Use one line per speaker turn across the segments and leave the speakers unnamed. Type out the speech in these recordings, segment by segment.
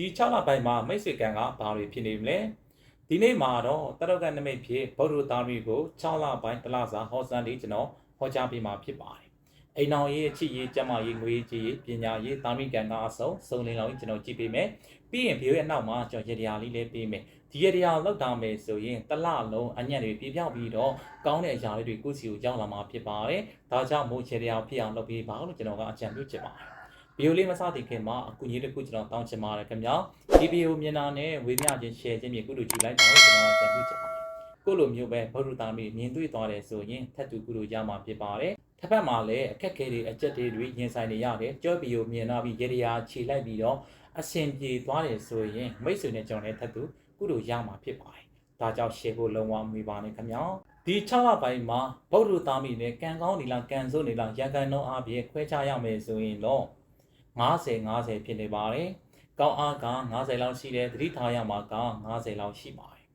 ဒီ6လပိုင်းမှာမိတ်ဆွေကံကဘာတွေဖြစ်နေမလဲဒီနေ့မှာတော့တရကနမိတ်ဖြစ်ဗုဒ္ဓသားရီကို6လပိုင်းတလစာဟောစံလေးကျွန်တော်ဟောကြားပေးမှာဖြစ်ပါတယ်အိမ်အောင်ရေးအချစ်ရေးကျမရေးငွေကြီးရေးပညာရေးသားမိကံကအစုံစုံလင်းလောင်းကျွန်တော်ကြည့်ပေးမယ်ပြီးရင်ဗီဒီယိုရဲ့နောက်မှာကျွန်တော်ရေဒီယာလေးလေးပေးမယ်ဒီရေဒီယာလောက်တာမယ်ဆိုရင်တလလုံးအညံ့တွေပြပြောက်ပြီးတော့ကောင်းတဲ့အရာလေးတွေကိုယ့်စီကိုရောက်လာမှာဖြစ်ပါတယ်ဒါကြောင့်မို့ရေဒီယာဖြစ်အောင်လုပ်ပေးပါလို့ကျွန်တော်ကအကြံပြုချင်ပါတယ် ဗီဒီယိုလေးမစတင်ခင်မှာအကူအညီတစ်ခုကျွန်တော်တောင်းချင်ပါတယ်ခင်ဗျာဒီဗီဒီယိုမျက်နှာနဲ့ဝေမျှခြင်း share ခြင်းမြေကုလိုကြည့်လိုက်ပါလို့ကျွန်တော်အကြံပြုချင်ပါတယ်ကိုလိုမျိုးပဲဗုဒ္ဓတာမီမြင်တွေ့သွားတယ်ဆိုရင်ထပ်တူကုလိုရမှာဖြစ်ပါတယ်တစ်ဖက်မှာလည်းအခက်ခဲတွေအကျက်တွေရင်ဆိုင်နေရတယ်ကြောဗီဒီယိုမြင်တော့ပြီးရေဒီယာခြေလိုက်ပြီးတော့အဆင်ပြေသွားတယ်ဆိုရင်မိတ်ဆွေနဲ့ကျွန်တော်လည်းထပ်တူကုလိုရမှာဖြစ်ပါတယ်ဒါကြောင့် share ဖို့လုံးဝမမိပါနဲ့ခင်ဗျာဒီ6လပိုင်းမှာဗုဒ္ဓသားမီနဲ့ကံကောင်းနေလားကံဆိုးနေလားရန်ကန်တော့အပြည့်ခွဲခြားရမယ်ဆိုရင်တော့ 50 50ဖြစ်နေပါတယ်။ကောင်းအားက90လောက်ရှိတယ်သတိထားရမှာက90လောက်ရှိပါတယ်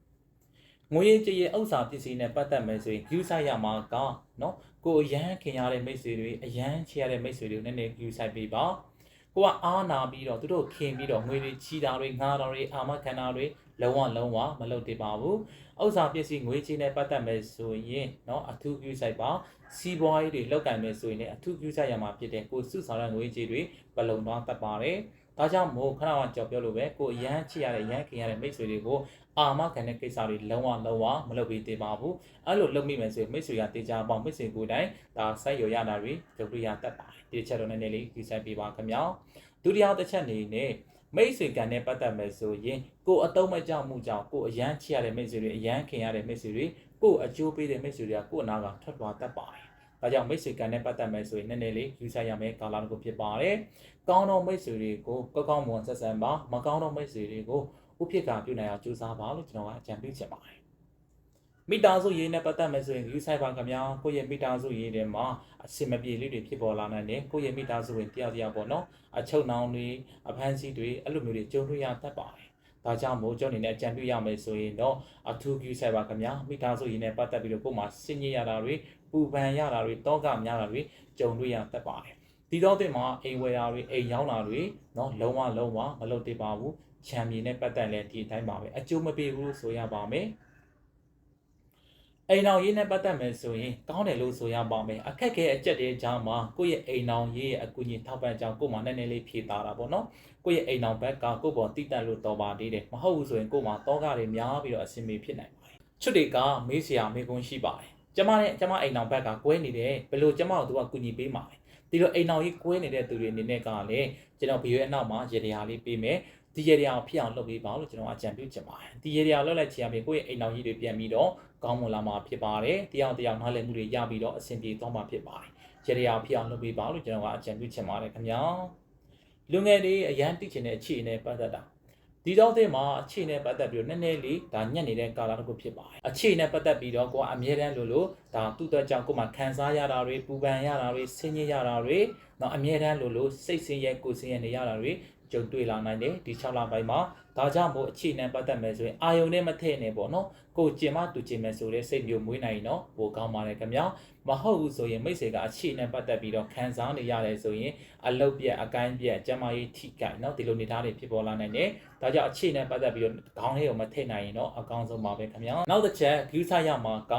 ။ငွေကြေးရဲ့ဥစ္စာပစ္စည်းနဲ့ပတ်သက်မယ်ဆိုရင် view site ရမှာကနော်ကိုအရန်ခင်ရတဲ့မိတ်ဆွေတွေအရန်ချရတဲ့မိတ်ဆွေတွေကိုနည်းနည်း view site ပေးပါ။ကိုကအားနာပြီးတော့သူတို့ခင်ပြီးတော့ငွေတွေချီတာတွေငားတာတွေအာမခံတာတွေ လုံးဝလုံးဝမလုပ်တည်ပါဘူး။ဥစ္စာပစ္စည်းငွေကြေးနဲ့ပတ်သက်မယ်ဆိုရင်နော်အထူး view site ပါစီးပွားရေးတွေလောက်ကင်မယ်ဆိုရင်လည်းအထူး view site ရမှာဖြစ်တဲ့ကိုစုဆောင်တဲ့ငွေကြေးတွေပလုံသွားတတ်ပါတယ်။ဒါကြောင့်မို့ခဏကကြော်ပြောလို့ပဲကိုအရန်ချရတဲ့ရန်ခင်ရတဲ့မိတ်ဆွေတွေကိုအာမခံတဲ့ကိစ္စတွေလုံးဝလုံးဝမလုပ်ပေးသေးပါဘူး။အဲ့လိုလုပ်မိမယ်ဆိုရင်မိတ်ဆွေကတေချာပေါင်းမိတ်ဆွေကိုယ်တိုင်ဒါစိုက်ရရတာတွေကြုံတွေ့ရတတ်ပါတယ်။ဒီချက်တော့နည်းနည်းလေးကြည့်ဆိုင်ပေးပါခင်ဗျာ။ဒုတိယတစ်ချက်အနေနဲ့ မိတ်ဆွေကံနဲ့ပတ်သက်မယ်ဆိုရင်ကိုအတုံးမကြောက်မှုကြောင့်ကိုအရန်ချရတဲ့မိတ်ဆွေတွေအရန်ခင်ရတဲ့မိတ်ဆွေတွေကိုအကျိုးပေးတဲ့မိတ်ဆွေတွေကကိုအနာကထွက်သွားတတ်ပါတယ်။ဒါကြောင့်မိတ်ဆွေကံနဲ့ပတ်သက်မယ်ဆိုရင်နည်းနည်းလေးယူဆရမယ်ကာလတစ်ခုဖြစ်ပါတယ်။ကောင်းသောမိတ်ဆွေတွေကိုကောက်ကောက်မွန်ဆက်ဆံပါမကောင်းသောမိတ်ဆွေတွေကိုဥဖြစ်ကပြုနိုင်အောင်ကြိုးစားပါလို့ကျွန်တော်ကအကြံပေးချင်ပါတယ်။ မိသားစုရေးနဲ့ပတ်သက်မယ်ဆိုရင်ယူဆိုင်ပါခင်ဗျာကိုယ့်ရဲ့မိသားစုရေးထဲမှာအစင်မပြေလေးတွေဖြစ်ပေါ်လာနိုင်တယ်ကိုယ့်ရဲ့မိသားစုဝင်တယောက်တယောက်ပေါ့နော်အချုပ်နှောင်းတွေအဖမ်းဆီးတွေအဲ့လိုမျိုးတွေကြုံတွေ့ရတတ်ပါတယ်ဒါကြောင့်မို့ကျွန်တော်အနေနဲ့အကြံပြုရမယ်ဆိုရင်တော့အထူးကူဆိုင်ပါခင်ဗျာမိသားစုရင်းနဲ့ပတ်သက်ပြီးတော့ကိုယ်မှာစဉ်းညရတာတွေပူပန်ရတာတွေတောကများတာတွေကြုံတွေ့ရတတ်ပါတယ်ဒီတော့တင်မှာအိမ်ဝယ်တာတွေအိမ်ရောက်တာတွေเนาะလုံးဝလုံးဝမလုပ်သေးပါဘူးချန်ပီယံနဲ့ပတ်သက်လဲဒီအတိုင်းပါပဲအကျိုးမပေးဘူးဆိုရပါမယ် အိမ်အောင်ရေးနဲ့ပတ်သက်မယ်ဆိုရင်ကောင်းတယ်လို့ဆိုရပါမယ်အခက်ခဲအကျက်တဲ့ကြောင့်မှာကိုယ့်ရဲ့အိမ်အောင်ရေးရဲ့အကူအညီထောက်ပံ့ကြောင်းကိုယ်မှာနည်းနည်းလေးဖြေတာတာပေါ့နော်ကိုယ့်ရဲ့အိမ်အောင်ဘက်ကကိုယ့်ပေါ်တိတက်လို့တော်ပါသေးတယ်မဟုတ်ဘူးဆိုရင်ကိုယ်မှာတောကတွေများပြီးတော့အဆင်ပြေဖြစ်နိုင်ပါတယ်ချွတ်တွေကမေးစရာမေးခွန်းရှိပါတယ်ကျမနဲ့ကျမအိမ်အောင်ဘက်ကကွဲနေတယ်ဘယ်လိုကျမတို့ကကူညီပေးမှာလဲဒီလိုအိမ်အောင်ရေးကွဲနေတဲ့သူတွေအနေနဲ့ကလည်းကျွန်တော်ဗီဒီယိုရဲ့နောက်မှာရေဒီယာလေးပေးမယ် ဒီရေဒီယာကိုဖြစ်အောင်လုပ်ပေးပါလို့ကျွန်တော်အကြံပြုချင်ပါတယ်ဒီရေဒီယာလုပ်လိုက်ချင်ရပြီကိုယ့်ရဲ့အိမ်အောင်ကြီးတွေပြန်ပြီးတော့ကောင်းမွန်လာမှာဖြစ်ပါတယ်တရားတရားနားလည်မှုတွေရပြီးတော့အဆင်ပြေသွားမှာဖြစ်ပါတယ်ရေဒီယာဖြစ်အောင်လုပ်ပေးပါလို့ကျွန်တော်ကအကြံပြုချင်ပါတယ်ခင်ဗျာလူငယ်တွေအရန်တိချင်တဲ့အခြေအနေပတ်သက်တာဒီတော့တဲ့မှာအခြေအနေပတ်သက်ပြီးတော့နည်းနည်းလေးဒါညက်နေတဲ့ကာလတစ်ခုဖြစ်ပါတယ်အခြေအနေပတ်သက်ပြီးတော့ကိုကအမြဲတမ်းလို့လို့ဒါသူ့အတွက်ကြောင့်ကိုမှခံစားရတာတွေပူပန်ရတာတွေဆင်းရဲရတာတွေတော့အမြဲတမ်းလို့လို့စိတ်ဆင်းရဲကိုယ်ဆင်းရဲနေရတာတွေ ကြုံတွေ့လာနိုင်တယ်ဒီ6လပိုင်းမှာဒါကြောင့်မို့အခြေအနေပတ်သက်မယ်ဆိုရင်အာယုံနဲ့မထည့်နဲ့ပေါ့နော်ကိုကျင်မတူကျင်မယ်ဆိုတဲ့စိတ်မျိုးမွေးနိုင်တော့ပိုကောင်းပါတယ်ခင်ဗျာမဟုတ်ဘူးဆိုရင်မိတ်ဆွေကအခြေအနေပတ်သက်ပြီးတော့ခံစားနေရတယ်ဆိုရင်အလုတ်ပြက်အကိုင်းပြက်ကျမကြီးထိကြိုက်နော်ဒီလိုနေသားတွေဖြစ်ပေါ်လာနိုင်တယ်ဒါကြောင့်အခြေအနေပတ်သက်ပြီးတော့ခေါင်းလေးကိုမထည့်နိုင်ရင်တော့အကောင်းဆုံးပါပဲခင်ဗျာနောက်တစ်ချက်ဂူးစားရမှာက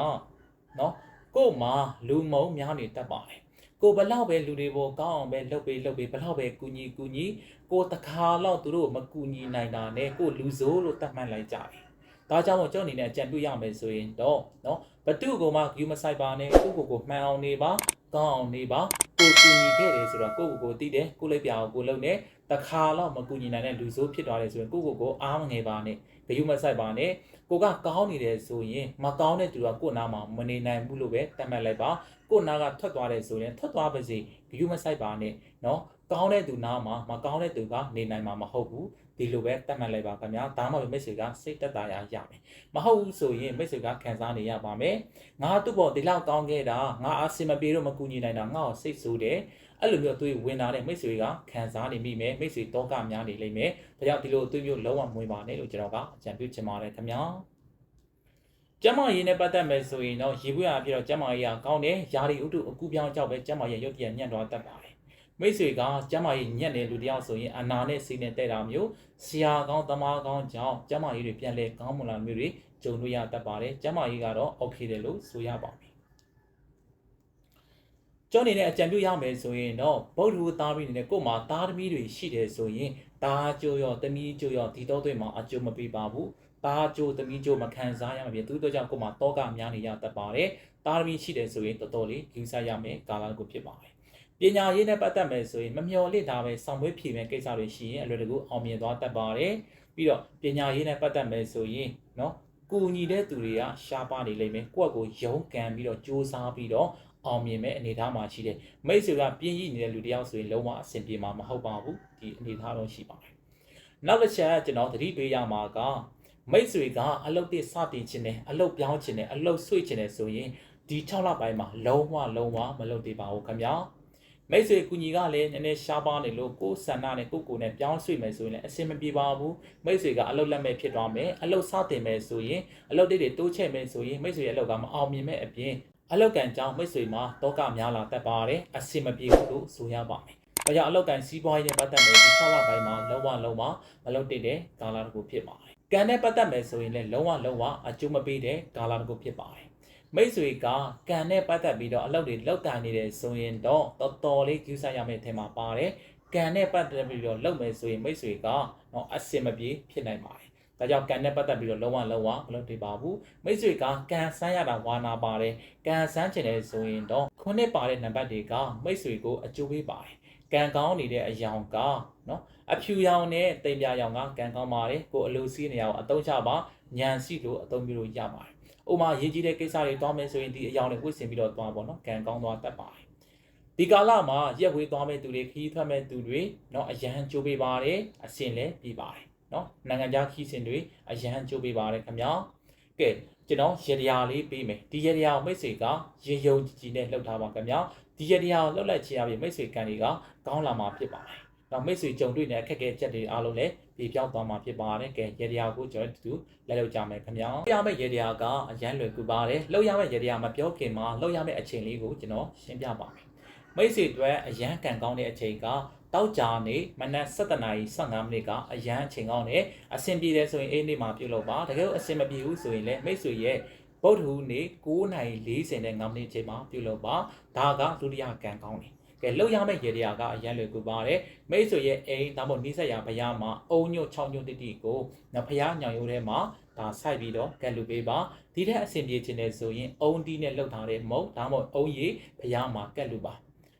နော်ကို့မှာလူမုံများနေတတ်ပါတယ် ကိုဘလောက်ပဲလူတွေပေါ်ကောင်းအောင်ပဲလှုပ်ပေးလှုပ်ပေးဘလောက်ပဲကူညီကူညီကိုတခါတော့သူတို့မကူညီနိုင်တာနဲ့ကိုလူစိုးလို့တတ်မှတ်လိုက်ကြတယ်။ဒါကြောင့်မို့ကျွန်တော်အနေနဲ့အကြံပြုရမယ်ဆိုရင်တော့နော်ဘတုကိုမှဂူမဆိုင်ပါနဲ့ကိုကိုကိုမှန်အောင်နေပါကောင်းအောင်နေပါကိုကူညီခဲ့တယ်ဆိုတော့ကိုကိုကိုတည်တယ်ကိုလိုက်ပြအောင်ကိုလုံနေတခါတော့မကူညီနိုင်တဲ့လူစိုးဖြစ်သွားတယ်ဆိုရင်ကိုကိုကိုအားမငယ်ပါနဲ့ ဂယူမဆိုင်ပါနဲ့ကိုကကောင်းနေတယ်ဆိုရင်မကောင်းတဲ့သူကကိုနာမှာမနေနိုင်ဘူးလို့ပဲတတ်မှတ်လိုက်ပါကိုနာကထွက်သွားတယ်ဆိုရင်ထွက်သွားပါစေဂယူမဆိုင်ပါနဲ့နော်ကောင်းတဲ့သူနာမှာမကောင်းတဲ့သူကနေနိုင်မှာမဟုတ်ဘူးဒီလိုပဲတတ်မှတ်လိုက်ပါခင်ဗျာဒါမှမဟုတ်မိတ်ဆွေကစိတ်တက်တာရရမယ်မဟုတ်ဘူးဆိုရင်မိတ်ဆွေကခံစားနေရပါမယ်ငါသူ့ပေါ်ဒီလောက်ကောင်းခဲ့တာငါအစင်မပြေတော့မကူညီနိုင်တာငါ့ကိုစိတ်ဆိုးတယ် အဲ့လိုမျိုးသူဝင်လာတဲ့မိတ်ဆွေကခံစားနေမိမယ်မိတ်ဆွေတောကများနေလိမ့်မယ်ဒါကြောင့်ဒီလိုသူမျိုးလုံးဝမဝင်ပါနဲ့လို့ကျွန်တော်ကအကြံပြုချင်ပါတယ်ခင်ဗျာကျမရေးနဲ့ပတ်သက်မယ်ဆိုရင်တော့ရေပွေးအားပြတော့ကျမရေးကကောင်းတယ်ယာရီဥတုအကူပြောင်းကြောက်ပဲကျမရေးရုပ်တရက်ညံ့သွားတတ်ပါတယ်မိတ်ဆွေကကျမ်းမာရေးညက်နေလူတယောက်ဆိုရင်အနာနဲ့စိတ်နဲ့တဲ့တာမျိုးဆရာကောင်းသမားကောင်းကြောင့်ကျမ်းမာရေးတွေပြန်လဲကောင်းမွန်လာမျိုးတွေကြုံလို့ရတတ်ပါတယ်ကျမ်းမာရေးကတော့ okay တယ်လို့ဆိုရပါမယ် ကျောင်းနေတဲ့အကြံပြုရမယ်ဆိုရင်တော့ဗုဒ္ဓဟူသားပြီးနေတဲ့ကို့မှာသားသမီးတွေရှိတယ်ဆိုရင်တားကြိုရောသမီးကြိုရောဒီတော့တွေမှာအကျိုးမပေးပါဘူးတားကြိုသမီးကြိုမခံစားရမှာဖြစ်သူတို့ကြောင့်ကို့မှာတောကများနေရတတ်ပါတယ်သားသမီးရှိတယ်ဆိုရင်တော်တော်လေးယူဆရမယ်ကာလတစ်ခုဖြစ်ပါတယ်ပညာရေးနဲ့ပတ်သက်မယ်ဆိုရင်မမျော်လင့်တာပဲဆောင်မွေးဖြည့်မဲ့ကိစ္စတွေရှိရင်အလွယ်တကူအောင်မြင်သွားတတ်ပါတယ်ပြီးတော့ပညာရေးနဲ့ပတ်သက်မယ်ဆိုရင်เนาะကူညီတဲ့သူတွေကရှားပါနေလိမ့်မယ်ကိုယ့်အကိုရုန်းကန်ပြီးတော့စူးစမ်းပြီးတော့ အောင်မြင်မဲ့အနေအထားမှာရှိတယ်မိတ်ဆွေကပြင်းရည်နေတဲ့လူတယောက်ဆိုရင်လုံးဝအဆင်ပြေမှာမဟုတ်ပါဘူးဒီအနေအထားတော့ရှိပါတယ်နောက်တစ်ချက်ကကျွန်တော်သတိပေးရမှာကမိတ်ဆွေကအလုတ်တစ်စတင်ခြင်းနဲ့အလုတ်ပြောင်းခြင်းနဲ့အလုတ်ဆွေ့ခြင်းနဲ့ဆိုရင်ဒီ6လပိုင်းမှာလုံးဝလုံးဝမလုပ်သေးပါဘူးခင်ဗျာမိတ်ဆွေကူညီကလည်းနည်းနည်းရှားပါနေလို့ကိုယ်ဆန္ဒနဲ့ကိုယ်ကိုယ်နဲ့ပြောင်းဆွေ့မယ်ဆိုရင်လည်းအဆင်မပြေပါဘူးမိတ်ဆွေကအလုတ်လက်မဲ့ဖြစ်သွားမယ်အလုတ်စတင်မယ်ဆိုရင်အလုတ်တွေတိုးချဲ့မယ်ဆိုရင်မိတ်ဆွေရဲ့အလုတ်ကမအောင်မြင်မဲ့အပြင် အလောက်ကန်ကြောင့်မိတ်ဆွေမှာတောကများလာတတ်ပါတယ်အဆင်မပြေဘူးလို့ဆိုရပါမယ်။ဒါကြောင့်အလောက်ကန်စီးပွားရေးနဲ့ပတ်သက်တဲ့ဒီ6လပိုင်းမှာလုံးဝလုံးဝမလုပ်တဲ့ကာလတစ်ခုဖြစ်ပါတယ်။ကံနဲ့ပတ်သက်မယ်ဆိုရင်လည်းလုံးဝလုံးဝအကျိုးမပေးတဲ့ကာလတစ်ခုဖြစ်ပါတယ်။မိတ်ဆွေကကံနဲ့ပတ်သက်ပြီးတော့အလုပ်တွေလောက်တာနေတယ်ဆိုရင်တော့တော်တော်လေးကျူးဆရမယ့်အထင်မှာပါတယ်။ကံနဲ့ပတ်သက်ပြီးတော့လုပ်မယ်ဆိုရင်မိတ်ဆွေကတော့အဆင်မပြေဖြစ်နိုင်ပါတယ်။ ဒါကြောင့်ကံနဲ့ပတ်သက်ပြီးတော့လုံးဝလုံးဝမလုပ်သေးပါဘူးမိတ်ဆွေကကံဆန်းရတာဝါနာပါတယ်ကံဆန်းချင်တယ်ဆိုရင်တော့ခုနှစ်ပါတဲ့နံပါတ်တွေကမိတ်ဆွေကိုအကျိုးပေးပါတယ်ကံကောင်းနေတဲ့အယောင်ကနော်အဖြူရောင်နဲ့တိမ်ပြရောင်ကကံကောင်းပါတယ်ကိုအလိုစီးနေရအောင်အသုံးချပါညံစီလို့အသုံးပြုလို့ရပါတယ်ဥမာရေးကြီးတဲ့ကိစ္စတွေတွားမယ်ဆိုရင်ဒီအယောင်တွေဝှေ့ဆင်ပြီးတော့တွားပေါ့နော်ကံကောင်းသွားတတ်ပါတယ်ဒီကာလမှာရက်ဝေးသွားမဲ့သူတွေခရီးထွက်မဲ့သူတွေเนาะအရန်ကြိုးပေးပါတယ်အစင်လည်းပြီးပါတယ် နော်နိုင်ငံခြားခီးစဉ်တွေအရန်ကြိုးပေးပါတယ်ခင်ဗျာကဲကျွန်တော်ရရလေးပေးမယ်ဒီရရမိတ်ဆွေကရေယုံကြည်ကြည်နဲ့လှုပ်ထားပါခင်ဗျာဒီရရကိုလှုပ်လိုက်ခြင်းအပြင်မိတ်ဆွေကန်တွေကကောင်းလာမှာဖြစ်ပါတယ်တော့မိတ်ဆွေကြုံတွေ့တဲ့အခက်အခဲချက်တွေအားလုံးလည်းပြေပြောင်းသွားမှာဖြစ်ပါတယ်ကဲရရကိုကျွန်တော်တို့လက်လောက်ကြမယ်ခင်ဗျာရမယ့်ရရကအရန်လွယ်ကူပါတယ်လှုပ်ရမယ့်ရရမပြောခင်မှာလှုပ်ရမယ့်အချိန်လေးကိုကျွန်တော်ရှင်းပြပါမယ်မိတ်ဆွေအတွက်အရန်ကန်ကောင်းတဲ့အချိန်က တောက်ကြနေမနက်7:15မိနစ်ကအရန်အချိန်ကောင်းတယ်အဆင်ပြေတယ်ဆိုရင်အေးနေ့မှာပြုလုပ်ပါတကယ်လို့အဆင်မပြေဘူးဆိုရင်လည်းမိတ်ဆွေရဲ့ဗုဒ္ဓဟူးနေ့9:40နဲ့9မိနစ်ချိန်မှာပြုလုပ်ပါဒါကဒုတိယကံကောင်းတယ်ကဲလောက်ရမယ့်ရေတရာကအရန်လွယ်ကူပါတယ်မိတ်ဆွေရဲ့အိမ်ဒါမှမဟုတ်နိဆက်ရဘုရားမှာအုံညွတ်6ညွတ်တိတိကိုနဖရားညောင်ရိုးထဲမှာဒါစိုက်ပြီးတော့ကဲလူပေးပါဒီတဲ့အဆင်ပြေခြင်းနဲ့ဆိုရင်အုံတီးနဲ့လှုပ်ထားတဲ့မုတ်ဒါမှမဟုတ်အုံရီဘုရားမှာကဲလူပါ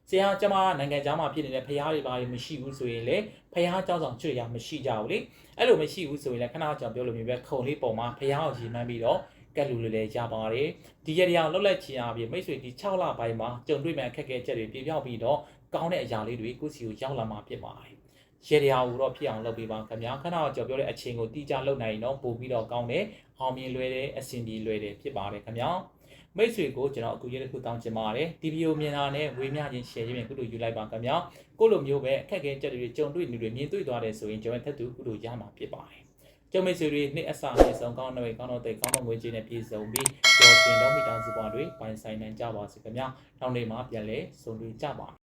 ဆရာကျမနိုင်ငံသားမှာဖြစ်နေတဲ့ဖရားတွေပါတွေမရှိဘူးဆိုရင်လေဖရားကြောက်ဆောင်ချွေရမရှိကြဘူးလေအဲ့လိုမရှိဘူးဆိုရင်လည်းခဏကြောင်ပြောလို့မျိုးပဲခုံလေးပုံမှာဖရားကိုရည်မှန်းပြီးတော့ကက်လူလိုလည်းရပါတယ်ဒီရတရားလှုပ်လက်ချင်အပြင်မိတ်ဆွေဒီ6လပိုင်းမှာကြုံတွေ့မဲ့အခက်အခဲချက်တွေပြေပြောက်ပြီးတော့ကောင်းတဲ့အရာလေးတွေကိုစီကိုရောက်လာမှာဖြစ်ပါတယ်ရေရာဟူတော့ဖြစ်အောင်လုပ်ပေးပါခင်ဗျာခဏတော့ကြော်ပြောတဲ့အချင်းကိုတိကျလုပ်နိုင်ရင်တော့ပို့ပြီးတော့ကောင်းတယ်အောင်မြင်လွယ်တယ်အဆင်ပြေလွယ်တယ်ဖြစ်ပါတယ်ခင်ဗျာ မိတ်ဆွေကိုကျွန်တော်အခုရေးတစ်ခုတောင်းချင်ပါတယ်ဒီဗီဒီယိုမြင်တာနဲ့ဝေမျှခြင်း share ခြင်းကုလိုယူလိုက်ပါခင်ဗျာကိုလိုမျိုးပဲအခက်အခဲကြက်တွေကြုံတွေ့နေတွေမြင်တွေ့သွားတယ်ဆိုရင်ကျွန်တော်ထပ်တူကုလိုရမှာဖြစ်ပါတယ်ကျုံမိတ်ဆွေတွေနှစ်အစာနှစ်ဆုံးကောင်းတဲ့ကောင်းတော့တဲ့ကောင်းတော့ငွေကြေးနဲ့ပြည့်စုံပြီးကျော်စင်တော့မိသားစုပွားတွေပိုင်ဆိုင်နိုင်ကြပါစေခင်ဗျာနောက်နေ့မှာပြန်လဲဆုံတွေ့ကြပါ